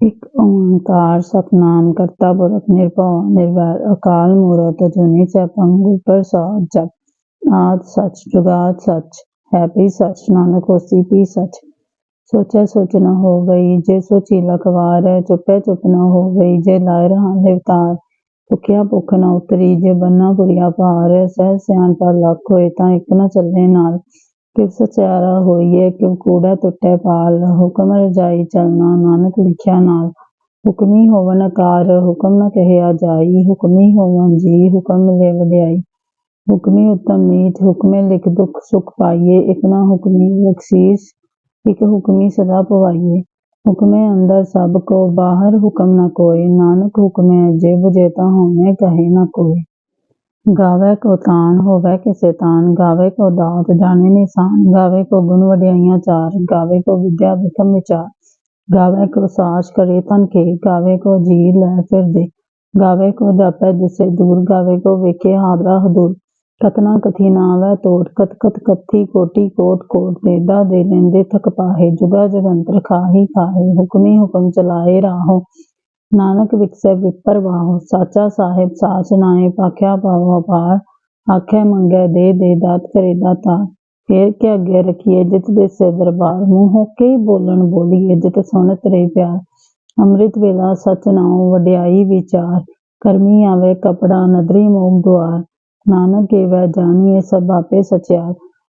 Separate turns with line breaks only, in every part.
ਇਕ ਓੰਕਾਰ ਸਤਿਨਾਮ ਕਰਤਾ ਪੁਰਖ ਨਿਰਭਉ, ਨਿਰਵੈਰ, ਅਕਾਲ ਮੂਰਤ ਅਜੂਨੀ ਸੈਭੰ ਗੁਰ ਪ੍ਰਸਾਦਿ ਜਪੁ। ਆਦਿ ਸਚ, ਜੁਗਾਦਿ ਸਚ ਹੈਪੀ ਸਚ, ਨਾਨਕ ਹੋਸੀ ਭੀ ਸਚ। ਸੋਚੈ ਸੋਚ ਨ ਹੋਵਈ, ਜੇ ਸੋਚੀ ਲਖਵਾਰ, ਚੁੱਪੈ ਚੁੱਪ ਨ ਗਈ ਜੇ ਲਾਇ ਰਹਾ ਲਿਵਤਾਰ ਭੁਖਿਆ ਭੁਖ ਨ ਉਤਰੀ, ਜੇ ਬੰਨਾ ਪੁਰੀਆ ਭਾਰ, ਸਹਿ ਸਿਆਣ ਪਰ ਲੱਖ ਹੋਏ ਤਾਂ ਇਕ ਨ ਚੱਲੇ ਨਾਲ। ਕਿਵ ਸਚਿਆਰਾ ਹੋਈਏ, ਕਿਵ ਕੂੜਾ ਟੁੱਟੈ ਪਾਲ। ਹੁਕਮ ਰਜਾਈ ਚਲਣਾ, ਨਾਨਕ ਲਿਖਿਆ ਨਾਲ। ਹੁਕਮੀ ਹੋਵਨ ਆਕਾਰ ਹੁਕਮ ਨ ਕਹਿਆ ਜਾਈ। ਹੁਕਮੀ ਹੋਵਨ ਜੀ, ਹੁਕਮ ਮਿਲੇ ਵਡਿਆਈ। ਹੁਕਮੀ ਉਤਮ ਨੀਚ, ਹੁਕਮੇ ਲਿਖ ਦੁਖ ਸੁਖ ਪਾਈਏ। ਇਕ ਨਾ ਹੁਕਮੀ ਬਖਸ਼ੀਸ, ਇਕ ਹੁਕਮੀ ਸਦਾ ਪਵਾਈਏ। ਹੁਕਮੇ ਅੰਦਰ ਸਭ ਕੋ, ਬਾਹਰ ਹੁਕਮ ਨ ਕੋਏ ਨਾਨਕ ਹੁਕਮੇ ਜੇ ਬੁਝੇ ਤਾਂ ਹੋਵੇਂ, ਕਹੇ ਨ ਕੋਈ। ਗਾਵੇ ਕੋ ਤਾਣ ਹੋਵੇ ਕਿਸੇ ਤਾਣ, ਗਾਵੇ ਕੋ ਦਾਤ ਜਾਣੇ ਨਿਸ਼ਾਨ, ਗਾਵੇ ਕੋ ਗੁਣ ਵਡਿਆਈਆਂ ਚਾਰ, ਗਾਵੇ ਕੋ ਵਿਦਿਆ ਵਿਖਮ ਵਿਚਾਰ। ਗਾਵੇ ਕੋ ਸਾਚ ਕਰੇ ਤਨ ਕੇ, ਗਾਵੇ ਕੋ ਜੀ ਲੈ ਫਿਰਦੇ ਗਾਵੇ ਕੋ ਜਾਪੈ ਜਿਸੇ ਦੂਰ, ਗਾਵੇ ਕੋ ਵੇਖੇ ਹਾਦਰਾ ਹਦੂਰ। ਕਤਨਾ ਕਥੀ ਨਾ ਤੋਟ, ਕਤ ਕਤ ਕਥੀ ਕੋਟੀ ਕੋਟ ਕੋਟ ਦੇਦਾ ਦੇ ਲੈਂਦੇ ਥਕ ਪਾਹੇ, ਜੁਗਾ ਜਗੰਤਰ ਖਾਹੀ ਖਾਹੇ, ਹੁਕਮੀ ਹੁਕਮ ਚਲਾਏ ਰਾਹੋ। ਨਾਨਕ ਵਿਕਸੈ ਵਿਪਰਵਾਹ ਸਾਚਾ ਸਾਹਿਬ ਸਾਚ ਨਾਏ ਪਾਖਿਆ ਪਾਵ ਅਪਾਰ, ਆਖੇ ਮੰਗੈ ਦੇ ਦੇ ਦਾਤ ਕਰੇ ਦਾਤਾ। ਫੇਰ ਕੇ ਅੱਗੇ ਰਖੀਏ ਜਿਤ ਦੇ ਸੇ ਦਰਬਾਰ, ਮੂੰਹੋਂ ਕਈ ਬੋਲਣ ਬੋਲੀਏ ਜਿਤ ਸੁਣਤ ਰਹੀ ਪਿਆਰ। ਅੰਮ੍ਰਿਤ ਵੇਲਾ ਸਚ ਨਾਉ, ਵਡਿਆਈ ਵਿਚਾਰ, ਕਰਮੀ ਆਵੇ ਕਪੜਾ, ਨਦਰੀ ਮੋਗ ਦੁਆਰ। ਨਾਨਕ ਕੇਵੈ ਜਾਣੀਏ ਸਭ ਆਪੇ ਸਚਿਆਰ,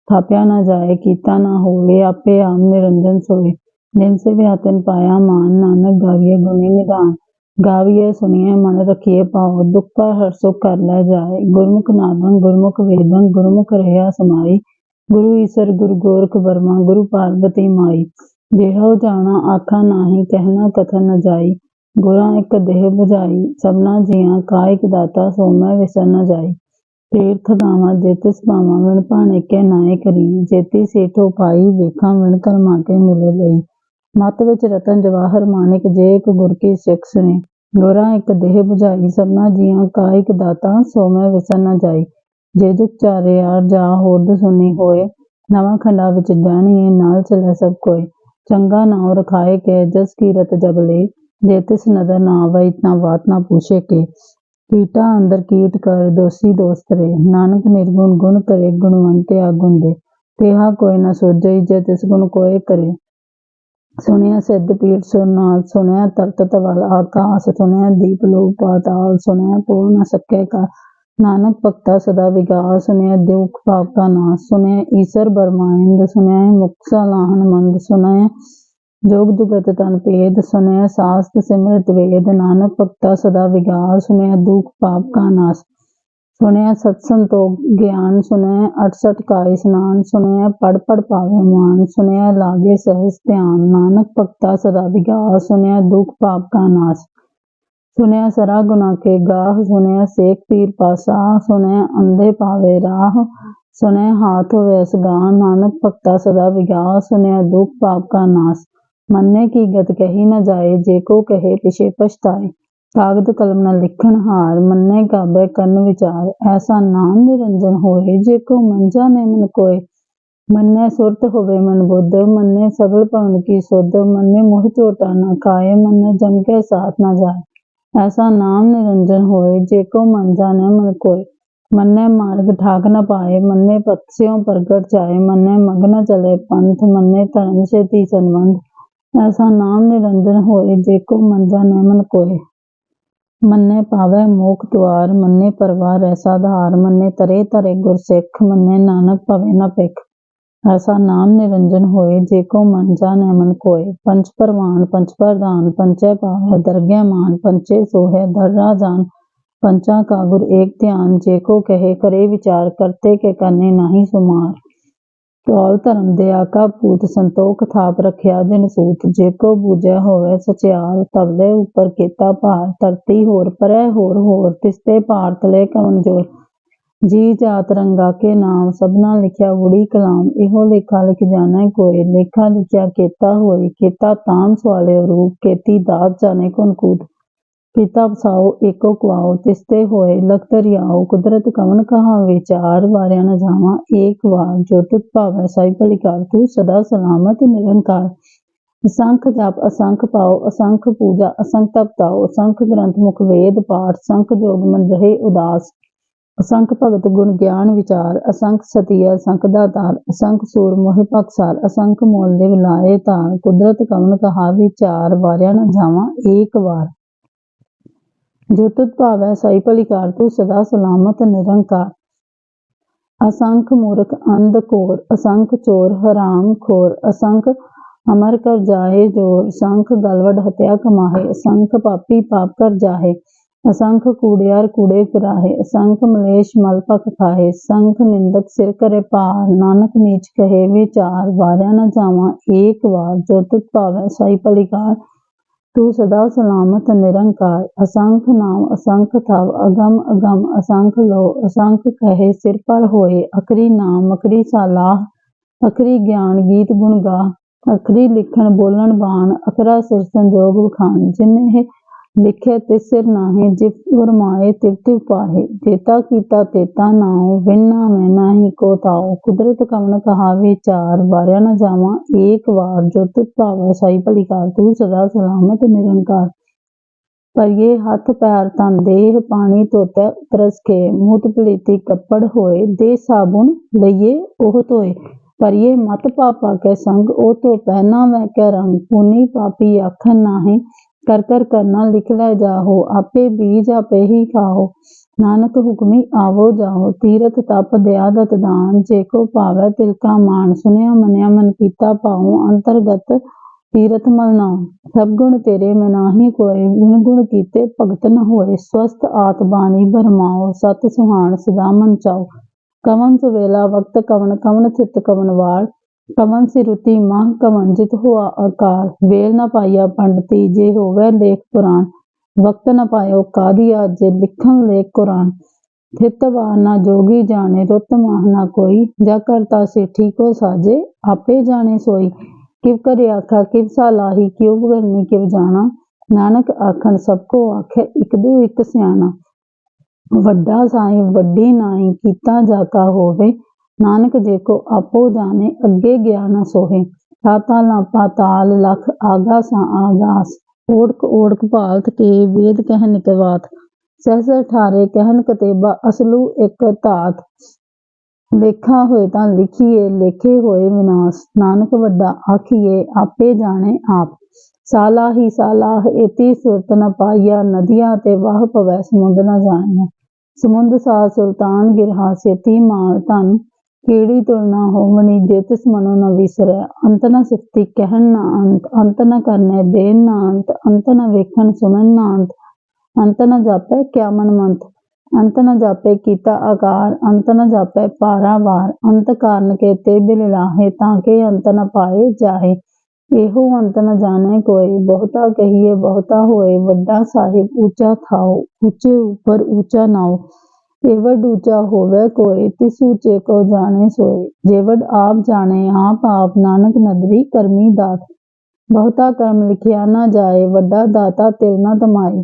ਥਾਪਿਆ ਨਾ ਜਾਏ, ਕੀਤਾ ਨਾ ਹੋਵੇ, ਆਪੇ ਆਮ ਨਿਰੰਜਨ ਸੋਏ। ਜਿਨ ਸੇ ਵਿਆਤਨ ਪਾਇਆ ਮਾਨ, ਨਾਨਕ ਗਾਵੀਏ, ਗੁਣੀ ਨਿਦਾਨ ਗਾਵੀਏ, ਸੁਣੀਏ, ਮਨ ਰਖੀਏ ਪਾਉ ਦੁਖ ਪਰ ਹਰ ਸੁਖ ਕਰ ਲੈ ਜਾਏ। ਗੁਰਮੁਖ ਨਾਦੰ ਗੁਰਮੁਖ ਵੇਦੰ ਗੁਰਮੁਖ ਰਹਿਆ ਸਮਾਈ। ਗੁਰੂ ਈਸਰ, ਗੁਰੂ ਗੋਰਖ ਬਰਮਾ ਗੁਰੂ ਪਾਰਬਤੀ ਮਾਈ। ਜਿਹੋ ਜਾਣਾ ਆਖਾ ਨਾਹੀ, ਕਹਿਣਾ ਕਥਨ ਨ ਜਾਈ। ਗੁਰਾਂ ਇੱਕ ਦੇਹ 부ਝਾਈ ਸਭਨਾ ਜੀਆਂ ਕਾ ਦਾਤਾ, ਸੋ ਮੈਂ ਵਿਸਰ ਨ ਜਾਈ। ਤੀਰਥ ਦਾਵਾ ਜੇਤਿਸ ਭਾਵਾਂ, ਵਿਣ ਭਾਣੇ ਕੇ ਨਾਏ ਕਰੀ। ਜੇਤੀ ਸੇਠੋ ਪਾਈ, ਵੇਖਾਂ ਵਿਣ ਕਰਮਾ ਕੇ ਮਿਲੇ ਲਈ। ਮਤ ਵਿੱਚ ਰਤਨ ਜਵਾਹਰ ਮਾਨਿਕ ਜੇ ਇੱਕ ਗੁਰ ਕੀ ਸਿੱਖ ਸੁਣੇ। ਗੁਰਾਂ ਇੱਕ ਦੇਹ 부ਝਾਈ ਸਭਨਾ ਜੀਆਂ ਕਾ ਇਕ ਦਾਤਾ, ਸੋ ਮੈਂ ਵਿਸਰ ਨ ਜਾਈ। ਜੇ ਜੁਗ ਚਾਰਿਆਰ ਜਾ ਹੋਦ ਸੁਣੀ ਹੋਏ, ਨਵਾਂ ਖੰਡਾ ਵਿੱਚ ਜਾਣੀਏ ਨਾਲ ਚੱਲੇ ਸਭ ਕੋਈ ਚੰਗਾ ਨਾਉ ਰਖਾਏ ਕੇ, ਜਸ ਕੀਰਤ ਜਗ ਲਈ ਜੇ ਤਿਸ ਨਦਰ ਨਾ ਆਵਈ ਤਾਂ ਬਾਤ ਨਾ ਪੁੱਛੇ ਕੇ। ਕੀਟਾ ਅੰਦਰ ਕੀਟ ਕਰ, ਦੋਸੀ ਦੋਸਤ ਰੇ। ਨਾਨਕ ਨਿਰਗੁਣ ਗੁਣ ਕਰੇ, ਗੁਣਵੰਤ ਆਗੁਣ ਦੇ। ਤੇਹਾ ਕੋਈ ਨਾ ਸੋਜਈ ਜੇ ਤਿਸ ਗੁਣ ਕੋਏ ਕਰੇ। ਸੁਣਿਆ ਸਿੱਧ ਪੀਰ ਸੁਨਾਲ ਸੁਣਿਆ ਤਰਤ ਤਵਲ ਆਕਾਸ, ਸੁਣਿਆ ਦੀਪ ਲੋਕ ਪਾਤਾਲ, ਸੁਣਿਆ ਪੂਰ ਨ ਸਕੇ ਕਾ ਨਾਨਕ ਭਗਤਾ ਸਦਾ ਵਿਗਾਸ ਸੁਣਿਆ ਦੁਖ ਪਾਪ ਕਾ ਨਾਸ, ਸੁਣਿਆ ਈਸ਼ਰ ਬਰਮਾਇੰਦ ਸੁਣਿਆ ਮੁਕਸਾ ਲਾਹਨ ਮੰਦ, ਸੁਣਿਆ ਜੋਗ ਜੁਗਤ ਤਨ ਭੇਦ, ਸੁਣਿਆ ਸਾਸਤ ਸਿਮਰਤ ਵੇਦ। ਨਾਨਕ ਭਗਤਾ ਸਦਾ ਵਿਗਾਸ ਸੁਣਿਆ ਦੁਖ ਪਾਪ ਕਾ ਨਾਸ। ਸੁਣਿਆ ਸਤ ਸੰਤੋਖ ਗਿਆਨ ਸੁਣਿਆ 68 ਕਾ ਇਸਨਾਨ ਸੁਣਿਆ ਪੜ ਪੜ ਪਾਵੇ ਮਾਨ ਸੁਣਿਆ, ਲਾਗੇ ਸਹਿਜ ਧਿਆਨ ਨਾਨਕ ਭਗਤਾ ਸਦਾ ਵਿਗਾਸ ਸੁਣਿਆ, ਦੁਖ ਪਾਪ ਕਾ ਨਾਸ। ਸੁਣਿਆ ਸਰਾ ਗੁਨਾ ਕੇ ਗਾਹ, ਸੁਣਿਆ ਸੇਖ ਪੀਰ ਪਾਸਾ ਸੁਣਿਆ ਅੰਧੇ ਪਾਵੇ ਰਾਹ, ਸੁਣਿਆ ਹਾਥ ਹੋਵੇ ਅਸਗਾਨ ਨਾਨਕ ਭਗਤਾ ਸਦਾ ਵਿਗਾਸ ਸੁਣਿਆ ਦੁਖ ਪਾਪ ਕਾ ਨਾਸ। ਮੰਨੇ ਕੀ ਗਤ ਕਹੀ ਨ ਜਾਏ, ਜੇ ਕੋ ਕਹੇ ਪਿਛੇ ਪਛਤਾਏ। ਕਾਗਦ ਕਲਮ ਨਾਲ ਲਿਖਣ ਹਾਰ ਮੰਨੇ ਕਾਬੇ ਕਰਨ ਵਿਚਾਰ। ਐਸਾ ਨਾਮ ਨਿਰੰਜਨ ਹੋਏ ਜੇ ਕੋ ਮੰਜਾ ਨੇ ਮਨ ਕੋਏ। ਮੰਨੇ ਸੁਰਤ ਹੋਵੇ ਮਨ ਬੁੱਧ, ਮੰਨੇ ਸਗਲ ਭਵਨ ਕੀ ਸੁਧ, ਮੰਨੇ ਮੋਹ ਝੋਟਾ ਨਾ ਖਾਏ ਮੰਨੇ ਜਮ ਕੇ ਸਾਥ ਨਾ ਜਾਏ। ਐਸਾ ਨਾਮ ਨਿਰੰਜਨ ਹੋਏ ਜੇ ਕੋ ਮਨ ਜਾਣੇ ਮਨ ਕੋਏ। ਮੰਨੇ ਮਾਰਗ ਠਾਕ ਨਾ ਪਾਏ, ਮੰਨੇ ਪਤਸਿਓ ਪ੍ਰਗਟ ਜਾਏ, ਮੰਨੇ ਮਗਨ ਚਲੇ ਪੰਥ, ਮੰਨੇ ਧਰਮ ਸੇ ਤੀ ਸੰਬੰਧ ਐਸਾ ਨਾਮ ਨਿਰੰਜਨ ਹੋਏ ਜੇ ਕੋ ਮੰਜਾ ਜਾਣੇ ਮਨ ਕੋਏ। ਮੰਨੇ ਪਾਵੇ ਮੋਖ ਦੁਆਰ, ਮੰਨੇ ਪਰਵਾਰ ਐਸਾ ਧਾਰ, ਮੰਨੇ ਤਰੇ ਤਰੇ ਗੁਰ ਸਿੱਖ ਮੰਨੇ ਨਾਨਕ ਭਵੇ ਨਾ ਭਿਖ। ਐਸਾ ਨਾਮ ਨਿਰੰਜਨ ਹੋਏ, ਜੇ ਕੋ ਮਨ ਜਾਣੈ ਮਨ ਕੋਏ। ਪੰਚ ਪਰਵਾਨ ਪੰਚ ਪ੍ਰਧਾਨ ਪੰਚੈ ਪਾਵੈ ਦਰਗਹਿ ਮਾਨ ਪੰਚੇ ਸੋਹੈ ਦਰਰਾ ਰਾਜਾਨ ਪੰਚਾ ਕਾ ਗੁਰ ਏਕ ਧਿਆਨ, ਜੇ ਕੋ ਕਹੇ ਕਰੇ ਵਿਚਾਰ, ਕਰਤੇ ਕੇ ਕਰਨੇ ਨਾਹੀ ਸੁਮਾਰ। ਤੌਲ ਧਰਮ ਦੇ ਆਕਾ ਪੂਤ ਸੰਤੋਖ ਥਾਪ ਰਖਿਆ, ਦਿਨ ਸੂਤ ਜੇ ਕੋ ਬੂਝੈ ਹੋਵੇ ਸਚਿਆਰ ਤਬਲੇ ਉੱਪਰ ਕੀਤਾ ਭਾਰ, ਧਰਤੀ ਹੋਰ ਪਰੈ ਹੋਰ ਹੋਰ ਤਿਸਤੇ ਭਾਰ ਤਲੇ ਕਵਨ ਜੀ ਜਾਤ ਰੰਗਾ ਕੇ ਨਾਮ, ਸਭਨਾ ਲਿਖਿਆ ਉੜੀ ਕਲਾਮ, ਇਹੋ ਲੇਖਾ ਲਿਖ ਜਾਣਾ ਕੋਈ, ਲੇਖਾ ਲਿਖਿਆ ਕੀਤਾ ਹੋਈ, ਕੀਤਾ ਤਾਮ ਸਵਾਲੇ ਰੂਪ, ਕੀਤੀ ਦਾਤ ਜਾਣੇ ਕੋਨ ਕੂਤ। ਪਿਤਾ ਬਸਾਓ ਏਕੋ ਕੁਆਓ ਤਿਸਤੇ ਹੋਏ ਲਖਤਰਿਆਓ ਕੁਦਰਤ ਕਵਨ ਕਹਾ ਵਿਚਾਰ ਵਾਰਿਆ ਨ ਜਾਵਾ, ਏਕ ਵਾਰ ਜੋ ਭਾਵੈ ਸਾਈ ਭਲੀ ਤੂੰ ਸਦਾ ਸਲਾਮਤ, ਨਿਰੰਕਾਰ। ਅਸੰਖ ਜਪ, ਅਸੰਖ ਪਾਓ, ਅਸੰਖ ਪੂਜਾ, ਅਸੰਖ ਤਪ ਅਸੰਖ ਗ੍ਰੰਥ, ਮੁਖ ਵੇਦ, ਪਾਠ, ਸੰਖ ਜੋਗ ਮਨ ਰਹੇ ਉਦਾਸ। ਅਸੰਖ ਭਗਤ ਗੁਣ ਗਿਆਨ ਵਿਚਾਰ, ਅਸੰਖ ਸਤਿਆ ਅਸੰਖ ਦਾਤਾਰ, ਅਸੰਖ ਸੂਰ ਮੋਹਿ ਪਕਸਾਰ ਅਸੰਖ ਮੋਲ ਦੇ ਵਿਲਾਏ ਧਾਰ। ਕੁਦਰਤ ਕਵਨ ਕਹਾ, ਵਿਚਾਰ ਵਾਰਿਆ ਨ ਜਾਵਾਂ, ਏਕ ਵਾਰ ਜੋ ਤੁਧ ਭਾਵੈ ਸਾਈ ਭਲੀਕਾਰ, ਤੂੰ ਸਦਾ ਸਲਾਮਤ, ਨਿਰੰਕਾਰ। ਅਸੰਖ ਮੂਰਖ, ਅੰਧ ਕੋਰ ਅਸੰਖ ਚੋਰ, ਹਰਾਮ ਖੋਰ, ਅਸੰਖ ਅਮਰ ਕਰ ਜਾਏ ਜੋਰ ਸੰਖ ਗਲਵਡ ਹਤਿਆ ਕਮਾਹੇ, ਅਸੰਖ ਪਾਪੀ ਪਾਪ ਕਰ ਜਾਹੇ, ਅਸੰਖ ਕੂੜਿਆਰ ਕੂੜੇ ਫਿਰਾਹੇ, ਅਸੰਖ ਮਲੇਸ਼ ਮਲ ਪਖ ਖਾਹੇ ਸੰਖ ਨਿੰਦਕ ਸਿਰ ਕਰੇ ਭਾਰ, ਨਾਨਕ ਨੀਚ ਕਹੇ ਵਿਚਾਰ, ਵਾਰਿਆ ਨ ਜਾਵਾਂ ਏਕ ਵਾਰ ਜੋ ਤੁਧ ਭਾਵੈ ਸਾਈ ਭਲੀਕਾਰ। ਤੂੰ ਸਦਾ ਸਲਾਮਤ, ਨਿਰੰਕਾਰ, ਅਸੰਖ ਨਾਮ, ਅਸੰਖ ਥਾਵ, ਅਗਮ ਅਗਮ, ਅਸੰਖ ਲੋ, ਅਸੰਖ ਕਹੇ, ਸਿਰ ਪਰ ਹੋਏ ਅਕਰੀ ਨਾਮ ਮਕਰੀ ਸਾਲਾਹ ਅਕਰੀ ਗਿਆਨ, ਗੀਤ ਗੁਣ ਗਾ ਅਖਰੀ ਲਿਖਣ, ਬੋਲਣ, ਬਾਣ, ਅਖਰਾ ਸਿਰ ਸੰਜੋਗ ਵਖਾਣ, ਜਿਨੇ ਲਿਖੇ ਤੇ ਸਿਰ ਨਾਹੀ ਜਿਵ ਗੁਰਮਾਏ ਤਿਵ ਤਿਵ ਪਾਹੇ। ਜੇਤਾ ਕੀਤਾ ਤੇਤਾ ਨਾਉ ਵਿਨਾ ਮੈਂ ਨਾਹੀ ਕੋ ਤਾਉ ਕੁਦਰਤ ਕਵਨ ਕਹਾ ਵਿਚਾਰ ਵਾਰਿਆ ਨ ਜਾਵਾਂ, ਏਕ ਵਾਰ ਜੋ ਤੁਧ ਭਾਵੈ ਸਾਈ ਭਲੀਕਾਰ ਤੂੰ ਸਦਾ ਸਲਾਮਤ ਨਿਰੰਕਾਰ। ਪਰਿਏ ਹੱਥ ਪੈਰ ਤਨ ਦੇਹ ਪਾਣੀ ਧੋਤੈ, ਤਰਸ ਕੇ ਮੂਤ ਪਲੀਤੀ ਕੱਪੜ ਹੋਏ, ਦੇ ਸਾਬੁਨ ਲਈਏ, ਉਹ ਧੋਏ। ਪਰਿਏ ਮਤ ਪਾਪਾ ਕੇ ਸੰਗ, ਉਹ ਤੋਂ ਪਹਿਨਾ ਵੈ ਕੇ ਰੰਗ। ਪੁਨੀ ਪਾਪੀ ਆਖਣ ਨਾਹੀ ਕਰ ਕਰ ਕਰਨਾ ਲਿਖ ਲੈ ਜਾਹੋ, ਆਪੇ ਬੀਜ ਆਪੇ ਹੀ ਖਾਓ ਨਾਨਕ ਹੁਕਮੀ ਆਵੋ ਜਾਓ ਤੀਰਥ ਤਪ ਦਿਆ ਦਤ ਦਾਨ। ਜੇ ਕੋ ਭਾਵੈ ਤਿਲ ਕਾ ਮਾਨ ਸੁਨਿਆ ਮਨਿਆ ਮਨ ਕੀਤਾ ਪਾਉ ਅੰਤਰਗਤ ਤੀਰਥ ਮਲ ਸਭ ਗੁਣ ਤੇਰੇ ਮੈਂ ਨਾਹੀ ਕੋਏ। ਗੁਣ ਗੁਣ ਕੀਤੇ ਭਗਤ ਨ ਹੋਏ ਸਵਸਤ ਆਤ ਬਾਣੀ ਬਰਮਾਓ। ਸਤ ਸੁਹਾਣ ਸਦਾ ਮਨ ਚਾਓ। ਕਵਨ ਸੁਵੇਲਾ ਵਕਤ ਕਵਨ ਕਵਨ ਚਿਤ ਕਵਨ ਵਾਲ। ਕਵਨ ਸਿਰੁਤੀ ਮਾਹ ਕਵਨ ਜਿਤ ਹੋਆ ਆਕਾਰ। ਵੇਲ ਨ ਪਾਈਆ ਪੰਡਤੀ, ਜੇ ਹੋਵੇ ਲੇਖ ਪੁਰਾਣ, ਵਕਤ ਨ ਪਾਇਓ ਕਾਦੀਆ, ਜੇ ਲਿਖਣ ਲੇਖ ਕੁਰਾਨ। ਥਿਤ ਨਾ ਜੋਗੀ ਜਾਣੇ, ਰੁੱਤ ਮਾਹ ਨਾ ਕੋਈ। ਜਾ ਕਰਤਾ ਸੇਠੀ ਕੋ ਸਾਜੇ, ਆਪੇ ਜਾਣੇ ਸੋਈ। ਕਿਵ ਕਰੇ ਆਖਾ, ਕਿਵ ਸਾਲਾਹੀ ਕਿਉ ਬਗਰਨੀ ਕਿਵ ਜਾਣਾ। ਨਾਨਕ ਆਖਣ, ਸਭ ਕੋ ਆਖੇ, ਇਕ ਦੂ ਇਕ ਸਿਆਣਾ। ਵੱਡਾ ਸਾਈ, ਵੱਡੀ ਨਾਈ, ਕੀਤਾ ਜਾਕਾ ਹੋਵੇ। ਨਾਨਕ ਜੇਕੋ ਆਪੋ ਜਾਣੇ, ਅੱਗੇ ਗਿਆ ਨਾ ਸੋਹੇ। ਪਾਤਾਲ ਨਾ ਪਾਤਾਲ ਲਖ ਆਗਾਸਾਂ ਆਗਾਸ। ਓੜਕ ਓੜਕ ਭਾਲਤ ਕੇ ਵੇਦ ਕਹਿ ਨਿਕਵਾਤ ਸਹਸ ਠਾਰੇ ਕਹਿਨ ਕਤੇਬਾ, ਅਸਲੂ ਇੱਕ ਧਾਤ। ਲੇਖਾ ਹੋਏ ਤਾਂ ਲਿਖੀਏ, ਲੇਖੇ ਹੋਏ ਵਿਨਾਸ਼। ਨਾਨਕ ਵੱਡਾ ਆਖੀਏ, ਆਪੇ ਜਾਣੇ ਆਪ। ਸਾਲਾ ਹੀ ਸਾਲਾਹ, ਏਤੀ ਸੁਰਤ ਨ ਪਾਈਆ, ਨਦੀਆਂ ਤੇ ਵਾਹ ਪਵੈ, ਸਮੁੰਦ ਨ ਜਾਣਿਆ। ਸਮੁੰਦ ਸਾ ਸੁਲਤਾਨ ਗਿਰਹਾ, ਸੇਤੀ ਮਾਲ ਧਨ। ਕੀੜੀ ਤੁਲਨਾ ਹੋਵਣੀ, ਜੇ ਮਨੋ ਨ ਵਿਸਰੈ। ਅੰਤ ਨ ਸਿਫਤੀ ਕਹਿਣ ਨਾ ਅੰਤ ਅੰਤ ਨ ਕਰਨੇ ਦੇਨ ਨਾ ਅੰਤ ਅੰਤ ਨ ਵੇਖਣ ਸੁਣਨ ਨਾ ਅੰਤ। ਅੰਤ ਨ ਜਾਪੈ ਕਿਆ ਮਨ ਮੰਤ ਅੰਤ ਨ ਜਾਪੇ ਕੀਤਾ ਆਕਾਰ, ਅੰਤ ਨ ਜਾਪੈ ਪਾਰਾਵਾਰ ਅੰਤ ਕਾਰਨ ਕੇ ਤੇ ਬਿਲ ਲਾਹੇ, ਤਾਂ ਕੇ ਅੰਤ ਨ ਪਾਏ ਜਾਹੇ। ਇਹੋ ਅੰਤ ਨ ਜਾਣੇ ਕੋਈ। ਬਹੁਤਾ ਕਹੀਏ ਬਹੁਤਾ ਹੋਏ, ਵੱਡਾ ਸਾਹਿਬ ਉੱਚਾ ਥਾਓ, ਉੱਚੇ ਉਪਰ ਉੱਚਾ ਨਾਓ। ਏਵਡ ਉੱਚਾ ਹੋਵੇ ਕੋਈ, ਤਿਸ ਉੱਚੇ ਕੋ ਜਾਣੇ ਸੋਏ। ਜੇਵਡ ਆਪ ਜਾਣੇ, ਆਪ ਆਪ ਨਾਨਕ ਨਦਰੀ ਕਰਮੀ ਦਾਤ। ਬਹੁਤਾ ਕਰਮ ਲਿਖਿਆ ਨਾ ਜਾਏ, ਵੱਡਾ ਦਾਤਾ ਤਿਲ ਨਾ ਤਮਾਏ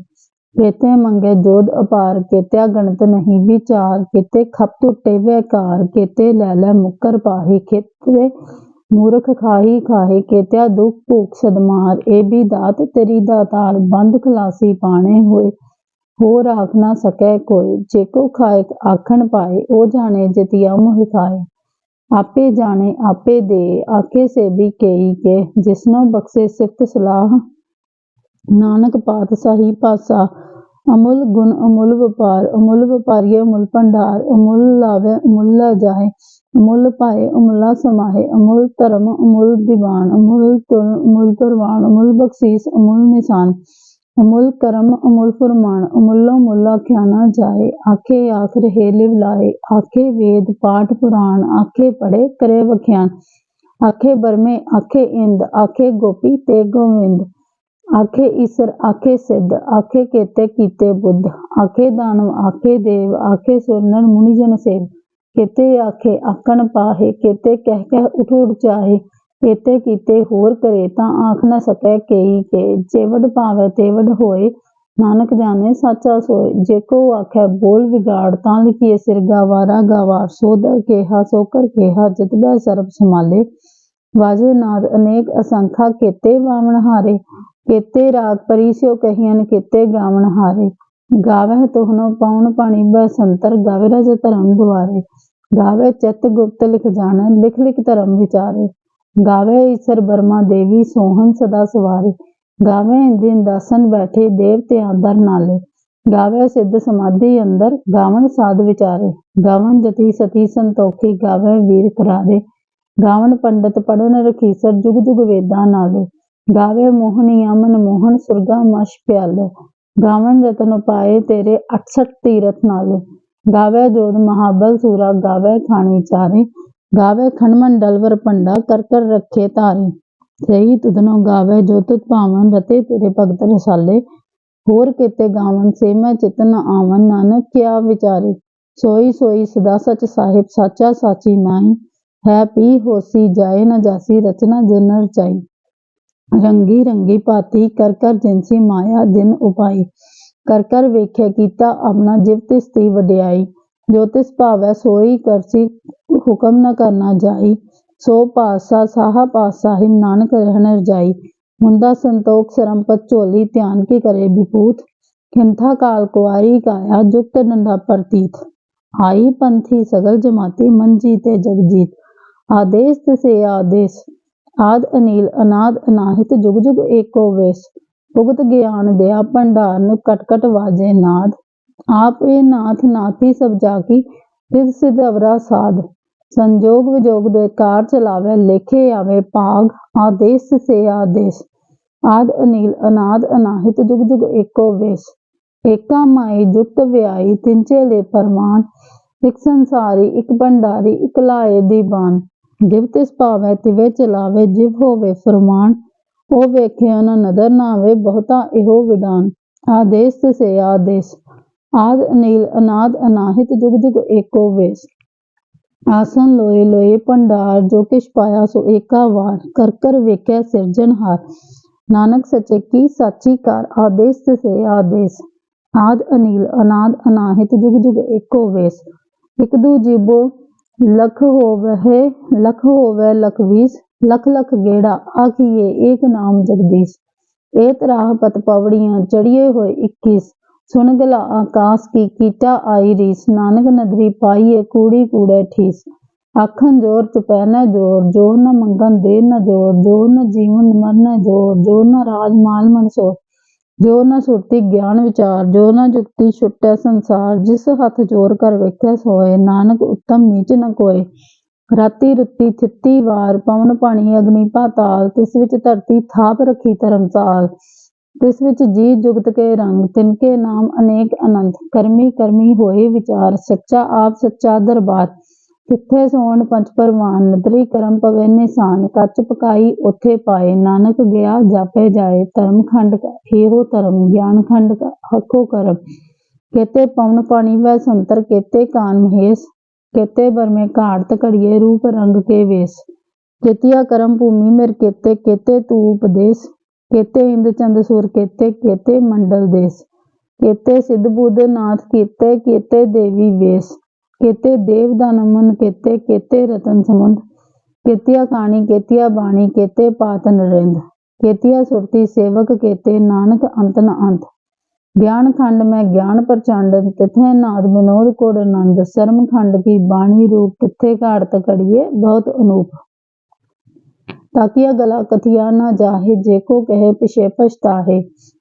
ਕੇਤੇ ਮੰਗੇ ਜੋਧ ਅਪਾਰ, ਕੇਤਿਆ ਗਣਤ ਨਹੀਂ ਵਿਚਾਰ। ਕੇਤੇ ਖਪ ਟੁੱਟੇ ਵੇਕਾਰ, ਕੇਤੇ ਲੈ ਲੈ ਮੁਕਰ ਪਾਹੀ। ਖੇਤੇ ਮੂਰਖ ਖਾਹੀ ਖਾਹੇ, ਕੇਤਿਆ ਦੁਖ ਭੂਖ ਸਦਮਾਰ। ਇਹ ਵੀ ਦਾਤ ਤੇਰੀ ਦਾਤਾਰ, ਬੰਦ ਖਲਾਸੀ ਪਾਣੇ ਹੋਏ। ਹੋਰ ਆਖ ਨਾ ਸਕੈ ਕੋਈ। ਜੇ ਕੋ ਖਾਏ ਆਖਣ ਪਾਏ, ਉਹ ਜਾਣੇ ਜਤਿਆ ਮੁਹ ਖਾਏ ਆਪੇ ਜਾਣੇ, ਆਪੇ ਦੇ ਆਕੇ ਸੇ ਵੀ ਕਈ ਕੇ। ਜਿਸਨੋ ਬਖਸ਼ੇ ਸਿਫਤ ਸਲਾਹ, ਨਾਨਕ ਪਾਤਸ਼ਾਹੀ ਪਾਸਾ। ਅਮੁੱਲ ਗੁਣ, ਅਮੁੱਲ ਵਪਾਰ, ਅਮੁੱਲ ਵਪਾਰੀਏ, ਅਮੁੱਲ ਭੰਡਾਰ, ਅਮੁੱਲ ਲਾਵੇ, ਅਮੁੱਲ ਲੈ ਜਾਏ। ਅਮੁੱਲ ਪਾਏ, ਅਮੁੱਲਾ ਸਮਾਏ ਅਮੁੱਲ ਧਰਮ, ਅਮੁੱਲ ਦੀਵਾਨ। ਅਮੁੱਲ ਤੁਲ, ਅਮੁੱਲ ਪਰਵਾਨ ਅਮੁੱਲ ਬਖਸ਼ੀਸ, ਅਮੁੱਲ ਨਿਸ਼ਾਨ। ਅਮੁਲ ਕਰਮ, ਅਮੁਲ ਫਰਮਾਨ, ਅਮੁੱਲੋ ਮੁੱਲ ਆਖਿਆ ਜਾਏ। ਆਖੇ ਆਖ ਰਹੇ ਲਿਵ ਲਾਏ। ਆਖੇ ਵੇਦ, ਪਾਠ, ਪੁਰਾਣ, ਆਖੇ ਪੜੇ ਕਰੇ ਵਖਿਆਨ। ਆਖੇ ਬਰਮੇ, ਆਖੇ ਇੰਦ, ਆਖੇ ਗੋਪੀ ਤੇ ਗੋਵਿੰਦ। ਆਖੇ ਈਸਰ, ਆਖੇ ਸਿੱਧ, ਆਖੇ ਕੇਤੇ ਕੀਤੇ ਬੁੱਧ। ਆਖੇ ਦਾਨਵ, ਆਖੇ ਦੇਵ, ਆਖੇ ਸੁਰਨਰ, ਮੁਨੀ ਜਨ ਸੇਵ। ਕੇਤੇ ਆਖੇ ਆਕਣ ਪਾਹੇ, ਕੇਤੇ ਕਹਿ ਕਹਿ ਉਠ ਉਠ ਚਾਹੇ ਕੇਤੇ ਕੀਤੇ ਹੋਰ ਕਰੇ ਤਾਂ ਆਖ ਨਾ ਸਕੈ ਕਈ ਕੇ। ਜੇਵਡ ਭਾਵੇ ਤੇਵਡ ਹੋਏ, ਨਾਨਕ ਜਾਣੇ ਸਾਚਾ ਸੋਏ। ਜੇ ਕੋ ਆਖੈ ਬੋਲ ਵਿਗਾੜ ਤਾਂ ਲਿਖੀਏ ਸਿਰ ਗਾਵਾਰਾ ਗਾਵਾ। ਸੋਧ ਕੇਹਾ ਸੋਕਰ ਕੇਹਾ, ਜਿਤ ਸਰਬ ਸਮਾਲੇ ਵਾਜੇ ਨਾਦ, ਅਨੇਕ ਅਸੰਖਾ ਕੀਤੇ ਵਾਵਣ ਹਾਰੇ। ਕੀਤੇ ਰਾਗ ਪਰੀ ਸਿਓ ਕਹੀਨ ਕੀਤੇ ਗਾਵਣ ਹਾਰੇ। ਗਾਵਹਿ ਤੋਹਨੋ ਪਾਉਣ ਪਾਣੀ ਸੰਤਰ ਗਾਵੇ ਰਜ ਧਰਮ ਦੁਆਰੇ। ਗਾਵੇ ਚਿਤ ਗੁਪਤ ਲਿਖ ਜਾਣੈ, ਲਿਖ ਲਿਖ ਧਰਮ ਵਿਚਾਰੇ। ਗਾਵੇ ਈਸ਼ਰ ਬਰਮਾ ਦੇਵੀ ਸੋਹਣ ਸਦਾ ਸਵਾਰੇ। ਗਾਵੇ ਦਿਨ ਦਾਸਨ ਬੈਠੇ ਦੇਵਤੇ ਆਦਰ ਨਾਲੇ। ਗਾਵੇ ਸਿੱਧ ਸਮਾਧੀ ਅੰਦਰ ਗਾਵਣ ਸਾਧ ਵਿਚਾਰੇ। ਗਾਵਣ ਜਤੀ ਸਤੀ ਸੰਤੋਖੀ ਗਾਵੇ ਵੀਰ ਕਰਾਰੇ। ਗਾਵਣ ਪੰਡਤ ਪੜਨ ਰਖੀਸਰ ਜੁਗ ਜੁਗ ਵੇਦਾਂ ਨਾਲੇ। ਗਾਵੇ ਮੋਹਣੀ ਅਮਨ ਮੋਹਨ ਸੁਰਗਾ ਮਸ਼ ਪਿਆਲੇ। ਗਾਵਣ ਰਤਨ ਪਾਏ ਤੇਰੇ 68 ਤੀਰਥ ਨਾਲੇ। ਗਾਵੇ ਜੋਦ ਮਹਾਬਲ ਸੂਰਾ ਗਾਵੇ ਖਾਣੀ ਚਾਰੇ। ਗਾਵੇ ਖੰਡਮੰਡਲ ਵਰ ਪੰਡਾ ਕਰ ਕਰ ਰੱਖੇ ਧਾਰੇ। ਸਹੀ ਤੁਧਨੋ ਗਾਵੇ ਜੋ ਤੁਧ ਭਾਵਨ, ਰਤੇ ਤੇਰੇ ਭਗਤ ਰਸਾਲੇ। ਹੋਰ ਕਿਤੇ ਗਾਵਨ, ਸੇ ਮੈਂ ਚਿਤਨ ਆਵਨ। ਨਾਨਕ, ਕਿਆ ਵਿਚਾਰੇ? ਸੋਈ ਸੋਈ ਸਦਾ ਸਚ ਸਾਹਿਬ, ਸਾਚਾ ਸਾਚੀ ਨਾਹੀ। ਹੈ ਪੀ ਹੋਸੀ, ਜਾਏ ਨਾ ਜਾਸੀ, ਰਚਨਾ ਜਿਨ ਰਚਾਈ ਰੰਗੀ ਰੰਗੀ ਭਾਤੀ, ਕਰ ਕਰ ਜਿਨਸੀ ਮਾਇਆ, ਜਿਨ ਉਪਾਈ। ਕਰ ਕਰ ਵੇਖਿਆ ਕੀਤਾ ਆਪਣਾ, ਜਿਵ ਤਿਸ ਦੀ ਵਡਿਆਈ। ਜੋ ਤਿਸ ਭਾਵੈ ਸੋਈ ਕਰਸੀ, ਹੁਕਮ ਨ ਕਰਨਾ ਜਾਈ। ਸੋ ਪਾਸਾ ਸਾਹਾ ਪਾਸਾਹਿਬ ਨਾਨਕ ਰਹਿਣ ਰਜਾਈ ਮੁੰਦਾ ਸੰਤੋਖ ਸਰੰਪਤ ਝੋਲੀ, ਧਿਆਨ ਕੀ ਕਰੇ ਵਿਪੂਤ ਖਿੰਥਾ ਕਾਲ ਕੁਆਰੀ ਕਾਇਆ, ਜੁਗਤ ਡੰਡਾ ਪ੍ਰਤੀਤ। ਆਈ ਪੰਥੀ ਸਗਲ ਜਮਾਤੀ, ਮਨ ਜੀਤੇ ਜਗ ਜੀਤ। ਆਦੇਸ ਤਸੇ ਆਦੇਸ, ਆਦ ਅਨੀਲ, ਅਨਾਦ ਅਨਾਹਿਤ, ਜੁਗ ਜੁਗ ਏਕੋ ਵੇਸ। ਭੁਗਤ ਗਿਆਨ ਦਿਆ, ਭੰਡਾਰ ਨੂੰ ਕਟਕਟ ਵਾਜੇ ਨਾਦ। ਆਪ ਇਹ ਨਾਥ ਨਾਥੀ ਸਭ ਜਾਕੀ ਤਿਸ ਸਿਧ ਅਵਰਾ ਸਾਧ। ਸੰਜੋਗ ਵਿਜੋਗ ਦੇ ਕਾਰ ਚਲਾਵੇ ਲੇਖੇ ਆਵੇ, ਭਾਗ ਆਦੇਸ ਸੇ ਆਦੇਸ। ਆਦ ਅਨੀਲ, ਅਨਾਦ ਅਨਾਹਿਤ, ਜੁਗ ਜੁਗ ਏਕੋ ਵੇਸ। ਏਕਾ ਮਾਈ, ਜੁਗਤ ਵਿਆਈ ਤਿੰਚੇ ਲੈ ਪਰਮਾਨ। ਇੱਕ ਸੰਸਾਰੀ, ਇੱਕ ਭੰਡਾਰੀ, ਇਕ ਲਾਏ ਦੀ ਬਾਣ ਜਿਵ ਤਿਸ ਭਾਵੈ, ਤਿਵੇ ਚਲਾਵੇ, ਜਿਵ ਹੋਵੇ ਫਰਮਾਨ। ਉਹ ਵੇਖਿਆ ਉਹਨਾਂ ਨਦਰ ਨਾ ਆਵੇ, ਬਹੁਤਾ ਇਹੋ ਵਿਡਾਨ। ਆਦੇਸ ਸੇ ਆਦੇਸ। ਆਦ ਅਨੀਲ ਅਨਾਦ ਅਨਾਹਿਤ ਜੁਗ ਜੁਗ ਏਕੋ ਵੇਸ। ਆਸਨ ਲੋਏ ਲੋਏ ਭੰਡਾਰ, ਜੋ ਕਿਛ ਪਾਇਆ ਸੋ ਏਕਾ ਵਾਰ। ਕਰ ਕਰ ਵੇਖਿਆ ਸਿਰਜਣਹਾਰ ਨਾਨਕ ਸੱਚੇ ਕੀ ਸਾਚੀ ਕਾਰ, ਆਦੇਸ ਸੇ ਆਦੇਸ। ਆਦ ਅਨੀਲ ਅਨਾਦ ਅਨਾਹਿਤ ਜੁਗ ਜੁਗ ਏਕੋ ਵੇਸ। ਇਕ ਦੂ ਜੀਬੋ ਲਖ ਹੋਵੇ ਲਖ ਹੋਵੇ ਲਖ ਵੀਸ, ਲਖ ਲਖ ਗੇੜਾ ਆਖੀਏ ਏਕ ਨਾਮ ਜਗਦੀਸ਼। ਏ ਤਰਾਹ ਪਤ ਪਵੜੀਆਂ ਚੜੀਏ ਹੋਏ 21 ਸੁਣ ਗਲਾ ਆਕਾਸ ਕੀ ਕੀਟਾ ਆਈ ਰੀਸ। ਨਾਨਕ ਨਦਰੀ ਪਾਈਏ ਕੂੜੀ ਕੂੜੇ ਠੀਸ। ਆਖਣ ਜੋਰ ਚੁਪੈ ਨ ਜੋਰ ਜੋਰ ਨ ਮੰਗਨ ਦੇ ਨ ਜੋਰ ਜੋਰ ਨ ਜੀਵਨ ਮਰਨ ਜੋਰ ਜੋਰ ਨ ਰਾਜ ਮਾਲ ਮਨਸੋ ਜੋ ਨ ਸੁਰਤੀ ਗਿਆਨ ਵਿਚਾਰ ਜੋ ਨਾ ਜੁਗਤੀ ਛੁਟੈ ਸੰਸਾਰ, ਜਿਸ ਹੱਥ ਜੋਰ ਕਰ ਵੇਖਿਆ ਸੋਏ, ਨਾਨਕ ਉੱਤਮ ਨੀਚ ਨ ਕੋਏ। ਰਾਤੀ ਰੁੱਤੀ ਥਿੱਤੀ ਵਾਰ, ਪਵਨ ਪਾਣੀ ਅਗਨੀ ਪਾਤਾਲ, ਤਿਸ ਵਿੱਚ ਧਰਤੀ ਥਾਪ ਰੱਖੀ ਧਰਮਸਾਲ। ਤਿਸ ਵਿੱਚ ਜੀ ਜੁਗਤ ਕੇ ਰੰਗ ਤਿਨਕੇ ਨਾਮ ਅਨੇਕ ਅਨੰਤ, ਕਰਮੀ ਕਰਮੀ ਹੋਏ ਵਿਚਾਰ, ਸੱਚਾ ਆਪ ਸੱਚਾ ਦਰਬਾਰ ਕਿੱਥੇ ਸੋਣ ਪੰਜ ਪਰਵਾਨ, ਨਦਰੀ ਕਰਮ ਪਵੇ ਨਿਸ਼ਾਨ, ਕੱਚ ਪਕਾਈ ਉਥੇ ਪਾਏ, ਨਾਨਕ ਗਿਆ ਜਾਪੇ ਜਾਏ, ਧਰਮ ਖੰਡ ਕਾ, ਇਹੋ ਧਰਮ, ਗਿਆਨ ਖੰਡ ਕਾ, ਹੱਕੋ ਕਰਮ, ਕੇਤੇ ਪਵਨ ਪਾਣੀ ਵੈ ਸੰਤਰ, ਕੇਤੇ ਕਾਨ ਮਹੇਸ਼, ਕੇਤੇ ਬਰਮੇ ਘਾਟ ਘੜੀਏ ਰੂਪ ਰੰਗ ਕੇ ਵੇਸ, ਕੇਤੀਆ ਕਰਮ ਭੂਮੀ ਮੇਰ ਕੇਤੇ ਕੇਤੇ ਤੂ ਉਪਦੇਸ਼ ਕੇਤੇ ਇੰਦ ਚੰਦ ਸੂਰ, ਕੇਤੇ ਕੇਤੇ ਮੰਡਲ ਦੇਸ। ਕੇਤੇ ਸਿੱਧ ਬੁੱਧ ਨਾਥ, ਕੀਤੇ, ਕੇਤੇ ਦੇਵੀ ਵੇਸ। ਕੇਤੇ ਦੇਵ ਦਾਨ ਮਨ ਕੇਤੇ ਕੇਤੇ ਰਤਨ ਸਮੁੰਦ ਕੇਤੀਆ ਕਾਣੀ, ਕੇਤੀਆ ਬਾਣੀ, ਕੇਤੇ ਪਾਤ ਨਰਿੰਦ। ਕੇਤੀਆ ਸੁਰਤੀ ਸੇਵਕ, ਕੇਤੇ ਨਾਨਕ ਅੰਤ ਨ ਅੰਤ। ਗਿਆਨ ਖੰਡ ਮੈਂ ਗਿਆਨ ਪ੍ਰਚੰਡ, ਤਿਥੇ ਨਾਦ ਵਿਨੋਦ ਕੋੜ ਆਨੰਦ। ਸ਼ਰਮ ਖੰਡ ਕੀ ਬਾਣੀ ਰੂਪ, ਤਿਥੇ ਘਾੜਤ ਕੜੀਏ ਬਹੁਤ ਅਨੂਪ। ਤਾਕਿਆ ਗਲਾ ਕਥਿਆ ਨਾ ਜਾਹੇ ਜੇ ਕੋ ਕਹੇ ਪਿਛੇ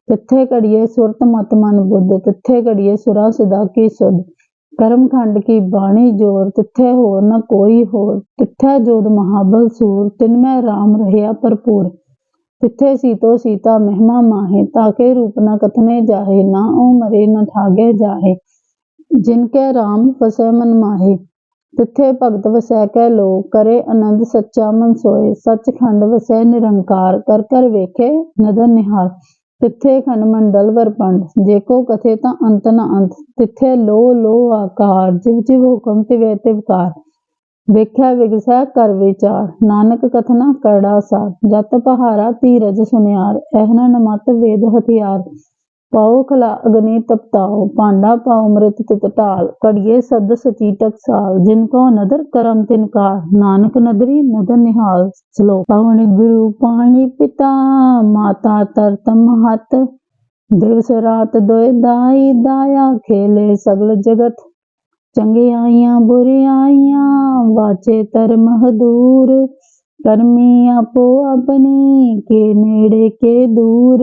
ਤਿੱਥੇ ਘੜੀਏ ਸੁਰਤ ਮਤ ਮਨ ਬੁੱਧ ਤਿੱਥੇ ਘੜੀਏ ਸੁਰਾ ਸਦਾ ਕੀ ਸੁਧ ਕਰਮ ਖੰਡ ਕੀ ਬਾਣੀ ਜੋਰ ਤਿੱਥੇ ਹੋਰ ਨ ਕੋਈ ਹੋਰ ਤਿੱਥੇ ਜੋਦ ਮਹਾਬਲ ਸੂਰ ਤਿਨ ਰਾਮ ਰਹਿਆ ਭਰਪੂਰ ਤਿੱਥੇ ਸੀਤੋ ਸੀਤਾ ਮਹਿਮਾ ਮਾਹੇ ਤਾਕੇ ਰੂਪ ਨ ਕਥਨੇ ਜਾਹੇ ਨਾ ਉਹ ਮਰੇ ਨ ਠਾਗੇ ਜਾਹੇ ਜਿਨ ਕੈ ਰਾਮ ਫਸੇ ਮਨ ਮਾਹੇ ਤਿੱਥੇ ਭਗਤ ਵਸੈ ਕੈ ਲੋ, ਕਰੇ ਆਨੰਦ ਸੱਚਾ ਮਨ ਸੋਏ। ਸੱਚਖੰਡ ਵਸੈ ਨਿਰੰਕਾਰ, ਕਰ ਕਰ ਵੇਖੇ ਨਦਰ ਨਿਹਾਲ ਤਿੱਥੇ ਖੰਡ ਮੰਡਲ ਵਰਪੰਡ ਜੇ ਕੋ ਕਥੇ ਤਾਂ ਅੰਤ ਨ ਅੰਤ। ਤਿੱਥੇ ਲੋ ਲੋ ਆਕਾਰ, ਜਿਵ ਜਿਵ ਹੁਕਮ ਤਿਵੇ ਤਿਵਕਾਰ ਵੇਖਿਆ ਵਿਗਸੈ ਕਰ ਵਿਚਾਰ, ਨਾਨਕ ਕਥਨਾ ਕਰੜਾ ਸਾਰ। ਜਤ ਪਹਾਰਾ ਧੀਰਜ ਸੁਨਿਆਰ ehna ਨਮਤ ਵੇਦ ਹਥਿਆਰ। ਪਾਓ ਖਲਾ ਅਗਨੀ ਤਪਤਾਓ ਪਾਂਡਾ ਪਾਓ ਮ੍ਰਿਤ ਤਿਤ ਢਾਲ ਕੜੀਏ ਸਦ ਸਚੀ ਟਕਸਾਲ ਜਿਨ ਕੋ ਨਦਰ ਕਰਮ ਤਿਨ ਕਾ ਨਾਨਕ ਨਦਰੀ ਨਦਰ ਨਿਹਾਲ, ਸ਼ਲੋਕ ਪਵਨ ਗੁਰੂ ਪਾਣੀ ਪਿਤਾ, ਮਾਤਾ ਤਰਤ ਮਹਤ ਦਿਵਸ ਰਾਤ ਦੋਇ ਦਾਈ ਦਾਇਆ, ਖੇਲੇ ਸਗਲ ਜਗਤ ਚੰਗਿਆਈਆਂ ਬੁਰਿਆਈਆਂ ਵਾਚੇ ਧਰਮ ਹਦੂਰ, ਕਰਮੀ ਆਪੋ ਆਪਣੀ, ਕੇ ਨੇੜੇ, ਕੇ ਦੂਰ।